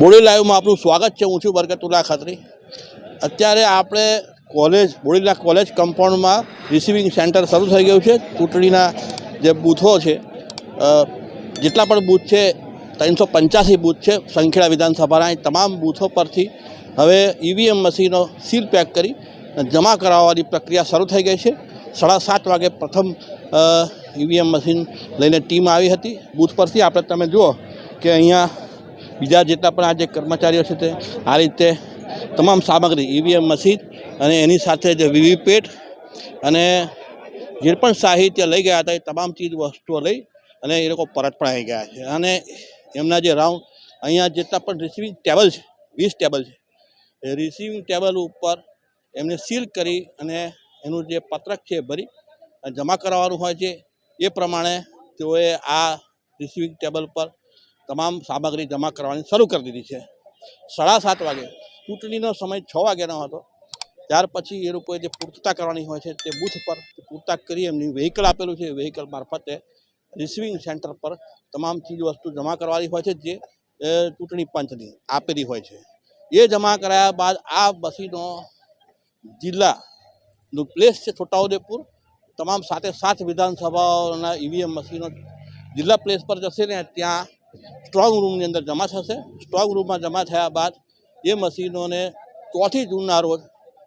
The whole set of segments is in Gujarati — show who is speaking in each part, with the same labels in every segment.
Speaker 1: બોડી લાઈવમાં આપનું સ્વાગત છે. હું છું બરકતુલ્લા ખત્રી. અત્યારે આપણે કોલેજ બોડીલા કોલેજ કમ્પાઉન્ડમાં રિસીવિંગ સેન્ટર શરૂ થઈ ગયું છે. ચૂંટણીના જે બૂથો છે જેટલા પણ બૂથ છે, ત્રણસો પંચ્યાસી બૂથ છે સંખેડા વિધાનસભાના. તમામ બૂથો પરથી હવે ઈવીએમ મશીનો સીલ પેક કરી જમા કરાવવાની પ્રક્રિયા શરૂ થઈ ગઈ છે. સાડા સાત વાગે પ્રથમ ઈવીએમ મશીન લઈને ટીમ આવી હતી. બૂથ પરથી આપણે તમે જુઓ કે અહીંયા બીજા જેટલા પણ આ જે કર્મચારીઓ છે તે આ રીતે તમામ સામગ્રી ઈવીએમ મશીન અને એની સાથે જે વીવીપેટ અને જે પણ સાહિત્ય લઈ ગયા હતા એ તમામ ચીજ વસ્તુઓ લઈ અને એ લોકો પરત પણ આવી ગયા છે. અને એમના જે રાઉન્ડ અહીંયા જેટલા પણ રિસીવિંગ ટેબલ છે, વીસ ટેબલ છે, એ રિસીવિંગ ટેબલ ઉપર એમને સીલ કરી અને એનું જે પત્રક છે ભરી જમા કરાવવાનું હોય છે. એ પ્રમાણે તેઓએ આ રિસીવિંગ ટેબલ પર તમામ સામગ્રી જમા કરવાની શરૂ કરી દીધી છે. સાડા સાત વાગે, ચૂંટણીનો સમય છ વાગ્યાનો હતો. ત્યાર પછી એ લોકોએ જે પૂર્તતા કરવાની હોય છે તે બૂથ પર પૂર્તતા કરી એમની વ્હીકલ આપેલું છે. વ્હીકલ મારફતે રિસીવિંગ સેન્ટર પર તમામ ચીજ વસ્તુ જમા કરવાની હોય છે જે ચૂંટણી પંચની આપેલી હોય છે. એ જમા કરાયા બાદ આ બસીનો જિલ્લાનું પ્લેસ છે છોટાઉદેપુર. તમામ સાથે સાત વિધાનસભાઓના ઈવીએમ મશીનો જિલ્લા પ્લેસ પર જશે ને ત્યાં સ્ટ્રોંગ રૂમની અંદર જમા થશે. સ્ટ્રોંગ રૂમમાં જમા થયા બાદ એ મશીનોને ચોથી જૂનના રોજ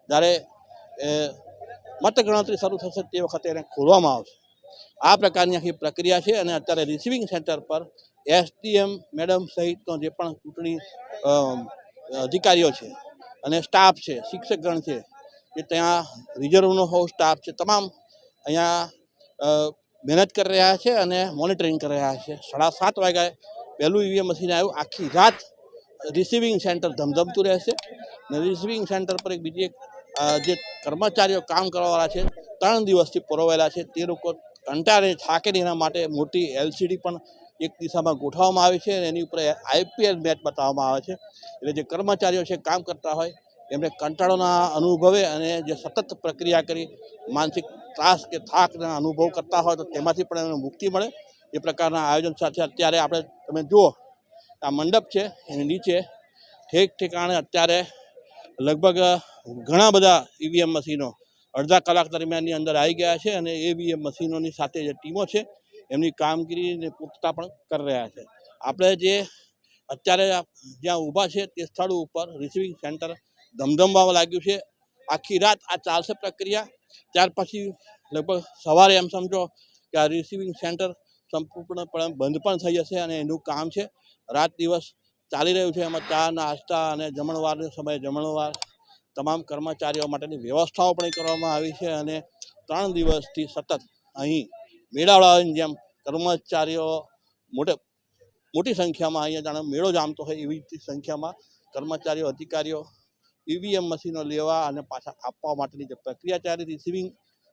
Speaker 1: જ્યારે મતગણતરી શરૂ થશે તે વખતે એને ખોલવામાં આવશે. આ પ્રકારની આખી પ્રક્રિયા છે અને અત્યારે રિસીવિંગ સેન્ટર પર એસટીએમ મેડમ સહિતનો જે પણ ચૂંટણી અધિકારીઓ છે અને સ્ટાફ છે, શિક્ષકગણ છે, એ ત્યાં રિઝર્વનો હોવ સ્ટાફ છે, તમામ અહીંયા મહેનત કરી રહ્યા છે અને મોનિટરિંગ કરી રહ્યા છે. સાડા સાત વાગ્યાએ પહેલું ઈવીએમ મશીન આવ્યું, આખી રાત રિસીવિંગ સેન્ટર ધમધમતું રહેશે. ને રિસીવિંગ સેન્ટર પર એક બીજી એક જે કર્મચારીઓ કામ કરવાવાળા છે, ત્રણ દિવસથી પરોવાયેલા છે. તે લોકો કંટાળે થાકે એના માટે મોટી એલસીડી પણ એક દિશામાં ગોઠવવામાં આવી છે અને એની ઉપર આઈપીએલ મેચ બતાવવામાં આવે છે. એટલે જે કર્મચારીઓ છે, કામ કરતા હોય, એમને કંટાળોના અનુભવે અને જે સતત પ્રક્રિયા કરી, માનસિક ત્રાસ કે થાકના અનુભવ કરતા હોય તો તેમાંથી પણ એમને મુક્તિ મળે. એ પ્રકારના આયોજન સાથે અત્યારે આપણે તમે જુઓ, આ મંડપ છે, એની નીચે ઠેક ઠેકાણે અત્યારે લગભગ ઘણા બધા ઈવીએમ મશીનો અડધા કલાક દરમિયાનની અંદર આવી ગયા છે અને ઈવીએમ મશીનોની સાથે જે ટીમો છે, એમની કામગીરીને પૂરતા પણ કરી રહ્યા છે. આપણે જે અત્યારે જ્યાં ઊભા છે તે સ્થળ ઉપર રિસીવિંગ સેન્ટર ધમધમવા લાગ્યું છે. આખી રાત આ ચાલશે પ્રક્રિયા. ત્યાર પછી લગભગ સવારે એમ સમજો કે આ રિસીવિંગ સેન્ટર સંપૂર્ણપણે બંધ પણ થઈ જશે અને એનું કામ છે. રાત દિવસ ચાલી રહ્યું છે. એમાં ચા, નાસ્તા અને જમણવારના સમયે, જમણવાર તમામ કર્મચારીઓ માટેની વ્યવસ્થાઓ પણ કરવામાં આવી છે અને ત્રણ દિવસથી સતત અહીં મેળાવડાની જેમ કર્મચારીઓ મોટે, મોટી સંખ્યામાં અહીંયા જાણે મેળો જામતો હોય એવી સંખ્યામાં કર્મચારીઓ, અધિકારીઓ, ઈવીએમ મશીનો લેવા અને પાછા આપવા માટેની જે પ્રક્રિયા ચાલી રિસીવિંગ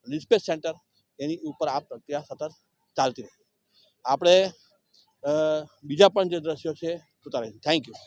Speaker 1: ડિસ્પેચ સેન્ટર, એની ઉપર આ પ્રક્રિયા સતત ચાલતી રહી. આપણે બીજા પણ જે દ્રશ્યો છે જોતા રહીશું થેન્ક યુ